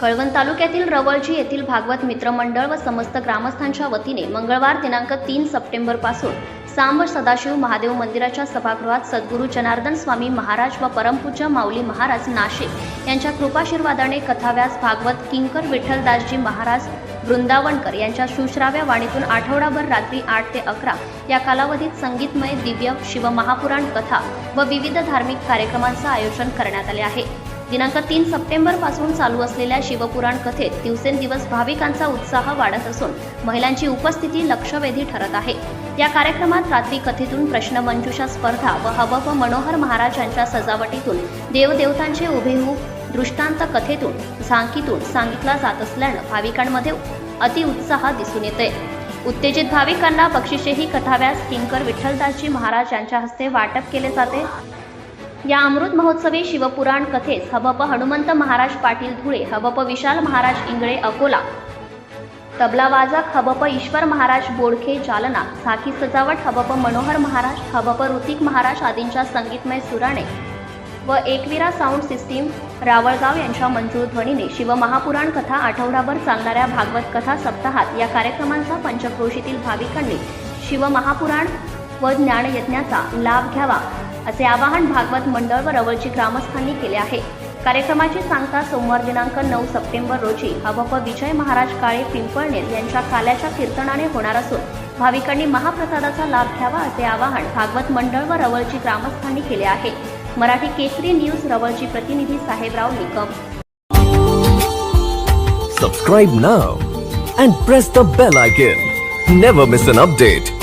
कळवण तालुक्यातील रवळजी येथील भागवत मित्रमंडळ व समस्त ग्रामस्थांच्या वतीने मंगळवार दिनांक तीन सप्टेंबरपासून सांब सदाशिव महादेव मंदिराच्या सभागृहात सद्गुरू जनार्दन स्वामी महाराज व परमपूज्य माऊली महाराज नाशिक यांच्या कृपाशीर्वादाने कथाव्यास भागवत किंकर विठ्ठलदासजी महाराज वृंदावनकर यांच्या शुश्राव्या वाणीतून आठवडाभर रात्री आठ ते अकरा या कालावधीत संगीतमय दिव्य शिवमहापुराण कथा व विविध धार्मिक कार्यक्रमांचं आयोजन करण्यात आले आहे. दिनांक तीन सप्टेंबरपासून चालू असलेल्या शिवपुराण कथेत दिवसेंदिवस भाविकांचा उत्साह वाढत असून महिलांची उपस्थिती लक्षवेधी ठरत आहे. या कार्यक्रमात रात्री कथेतून प्रश्नमंजुषा स्पर्धा व हबप मनोहर महाराज यांच्या सजावटीतून देवदेवतांचे उभेहूब दृष्टांत कथेतून झांकीतून सांगितला जात असल्यानं भाविकांमध्ये अतिउत्साह दिसून येते उत्तेजित भाविकांना बक्षिसेही कथाव्यास किंकर विठ्ठलदासजी महाराज यांच्या हस्ते वाटप केले जाते. या अमृत महोत्सवी शिवपुराण कथेस हबप हनुमंत महाराज पाटील धुळे हबप विशाल महाराज इंगळे अकोला. तबला वाजक हबप ईश्वर महाराज बोडखे जालना झाकी सजावट हबप मनोहर महाराज हबप ऋतिक महाराज आदींच्या संगीतमय सुराणे व एकविरा साऊंड सिस्टीम रावळगाव यांच्या मंजूर ध्वनीने शिवमहापुराण कथा आठवडाभर चालणाऱ्या भागवत कथा सप्ताहात या कार्यक्रमांचा पंचक्रोशीतील भाविकांनी शिवमहापुराण व ज्ञानयज्ञाचा लाभ घ्यावा असे आवाहन भागवत मंडळ व रवळची ग्रामस्थांनी केले आहे. कार्यक्रमाची सांगता सोमवार दिनांक नऊ सप्टेंबर रोजी अवप विजय महाराज काळे पिंपळनेर यांच्या काल्याच्या कीर्तनाने होणार असून भाविकांनी महाप्रसादाचा लाभ घ्यावा असे आवाहन भागवत मंडळ व रवळची ग्रामस्थांनी केले आहे. मराठी केसरी न्यूज रवळची प्रतिनिधी Sahebrao Nikam. Subscribe now and press the bell icon never miss an update